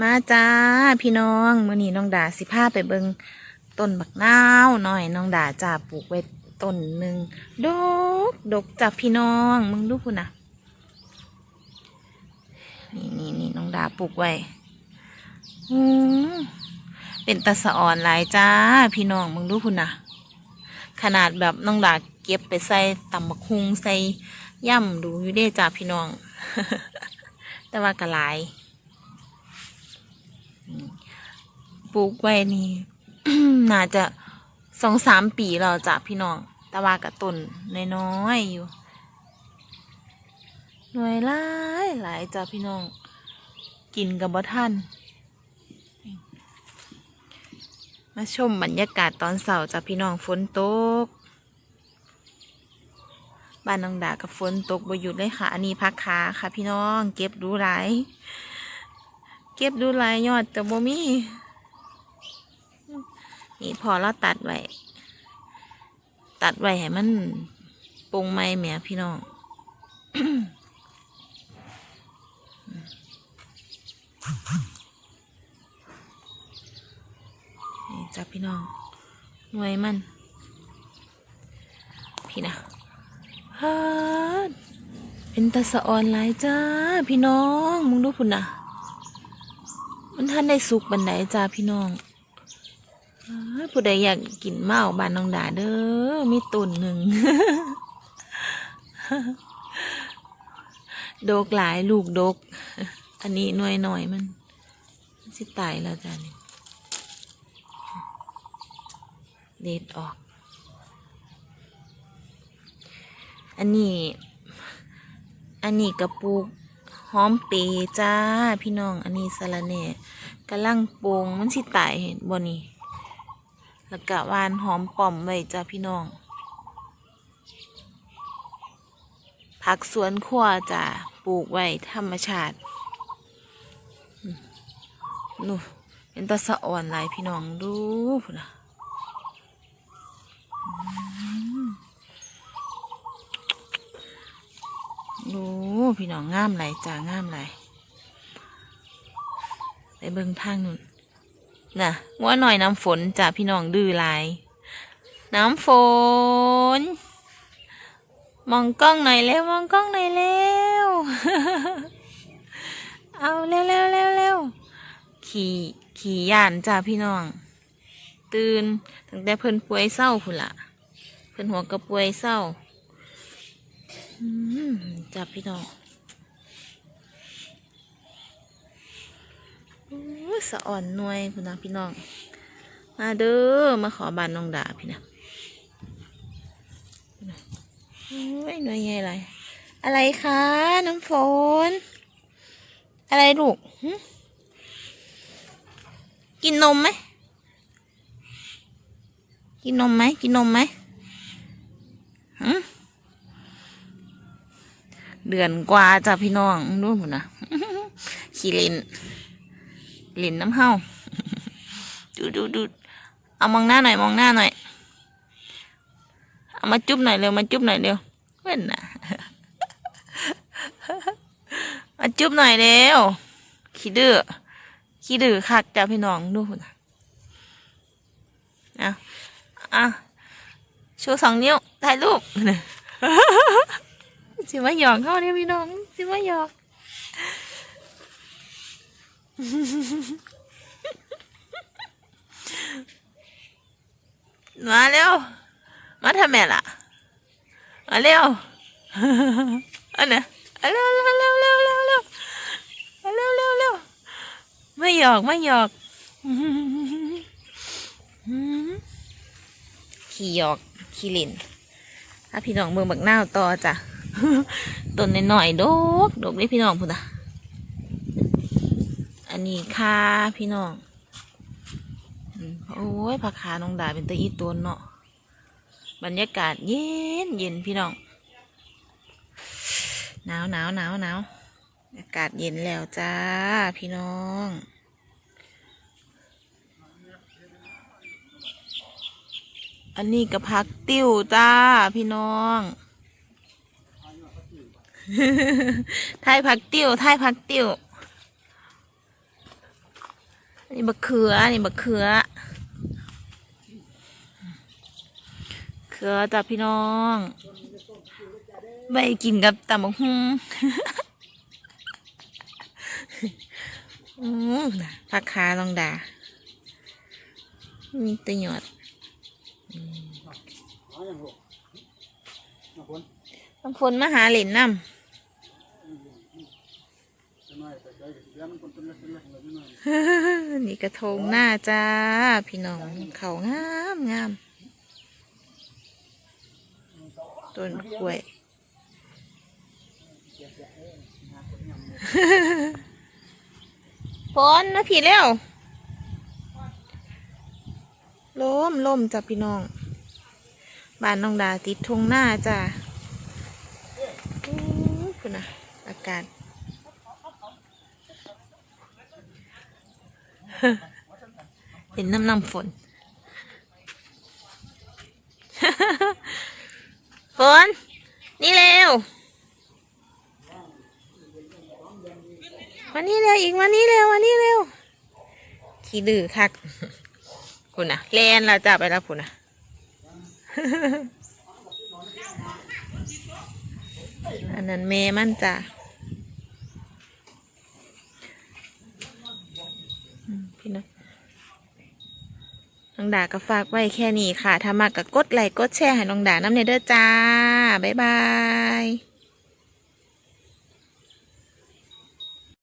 มาจ้าพี่น้องมื้อนี้น้องดาสิพาไปเบิงต้นบักนาวหน่อยน้องดาจ้าปลูกไว้ต้นหนึ่งดกดกจ้าพี่น้องมึงดูพุ่นะนี่นี่นี่น้องดาปลูกไว้อืมเป็นตะสะอ่อนหลายจ้า พี่น้องมึงดูพุ่นะขนาดแบบน้องดาเก็บไปใส่ตำบักฮุงใส่ย่ำดูอยู่เด้จ้าพี่น้อง แต่ว่ากระหลาย ปลูกไว้นี่ น่าจะสองสามปีแล้วจ้ะพี่น้องต่ว่ากับต้นน้อยๆอยู่ หน่วยหลายหลายจ้ะพี่น้อง กินกับบ่ท่านมาชมบรรยากาศตอนเสาร์จ้ะพี่น้องฝนตก บ้านน้องดากับฝนตกบ่หยุดเลยค่ะ อันนี้พักขาค่ะ พี่น้อง เก็บดูหลาย เก็บดูหลายยอดแต่บ่มี นี่พอเราตัดไว้ ตัดไว้ให้มันปรุงไม่แหม่พี่น้องนี่จ้ะพี่น้องหน่วยมัน พี่นะฮาเป็นตาสะออนหลายจ้า พี่น้อง มึงดูพุ่นนะมันท่านได้สุกบันไดจ้าพี่น้อง ผู้ใดอยากกินเมาบานน้องดาเด้อมีตุ่นหนึ่ง โดกหลายลูกโดก อันนี้หน่วยหน่อยมันมันสิตายแล้วจ้ะนี่เด็ดออก อันนี้ อันนี้กระปุกหอมเปจ้า พี่น้อง อันนี้สะระแหน่กำลังโปงมันสิตายเห็นบ่นี่ แล้วก็วานหอมป่อมไว้จ้าพี่น้อง ผักสวนครัวจ้าปลูกไว้ธรรมชาตินู่เป็นตะสะอ่อนหลายพี่น้องดูนะดูพี่น้องงามไหลจ้างามไหลไปเบิ่งทางนู่น น่ะว่าหน่อยน้ำฝนจ้ะพี่น้องดื้อลาย น้ำฝน มองกล้องหน่อยเร็วมองกล้องหน่อยเร็วเอาเร็วเร็วเร็วเร็วขี่ขี่ย่านจ้ะพี่น้อง ตื่นตั้งแต่เพิ่นป่วยเศร้าพุ่นละเพิ่นหัวกระป่วยเศร้าจ้ะพี่น้อง สะอ่อนนวยพี่น้องพี่น้อง มาเด้อมาขอบานน้องดาพี่นะโอ้ยหน่วยใหญ่อะไร อะไรคะ น้ำฝน อะไรลูกกินนมไหม กินนมไหม กินนมไหมหึเดือนกว่าจ้ะพี่น้องดูหมดนะขี้เลิน หลินน้ำเฮาดูดูดูเอามองหน้าหน่อยมองหน้าหน่อย เอามาจุ๊บหน่อยเร็วมาจุ๊บหน่อยเร็วเว้นน่ะมาจุ๊บหน่อยเร็วขี้ดื้อขี้ดื้อคักจ้าพี่น้องดูปนะเอาเอาชูสองนิ้วถ่ายรูปสิมาหยอกเขาเนี่ยพี่น้องสิมาหยอก มาเร็ว มาทำไมล่ะ มาเร็วอันน่ะเอาเร็วเร็วเร็วเร็วเร็วเร็วเอาเร็วเร็วเร็วไม่หยอกไม่หยอกขี่หยอกขี่ลินถ้าพี่น้องเบิ่งบักหน้าต่อจ้ะต้นน้อยๆดกดกเลยพี่น้องพุ่นนะ อันนี้ค่ะพี่น้องอืมโอ้ยผักขาน้องดาเป็นตะอีตัวเนาะบรรยากาศเย็นเย็นพี่น้องหนาวหนาวหนาวหนาวอากาศเย็นแล้วจ้า พี่น้องอันนี้ก็ผักติ้วจ้า พี่น้องไทยผักติ้วไทยผักติ้ว นนี้บักเขืออันนี้บักเขือ เขือจ้ะพี่น้องไปกินกับตำบักหุ่งอืมน่ะผักขาลองด่ามีแตัหยอดอ๋อยังหกมาคนบางคนมาหาเหรนน้จะน้อยแต่ใจเลี้ยงมันคนเป็นเล็กเป็นเล็กเลยนิดหน่อยำ นี่กระทงหน้าจ้า พี่น้องเขางามงามต้นกล้วยฝนมาผีแล้วล้มล้มจ้ะพี่น้องบ้านน้องดาติดทงหน้าจ้ะอู้คุณนะอากาศ เห็นน้ำน้ำฝน ฝน นี่เร็วมานี่เร็วอีกมานี่เร็วมานี่เร็ว ขี้ดื้อคักคุณนะแลนเราจับไปแล้วคุณนะอันนั้นเมมันจ้ะอืม พี่น้องน้องดาก็ฝากไว้แค่นี้ค่ะ ถ้ามากก็กดไลค์กดแชร์ให้น้องดาน้ำเนเด้อจ้า บ๊ายบาย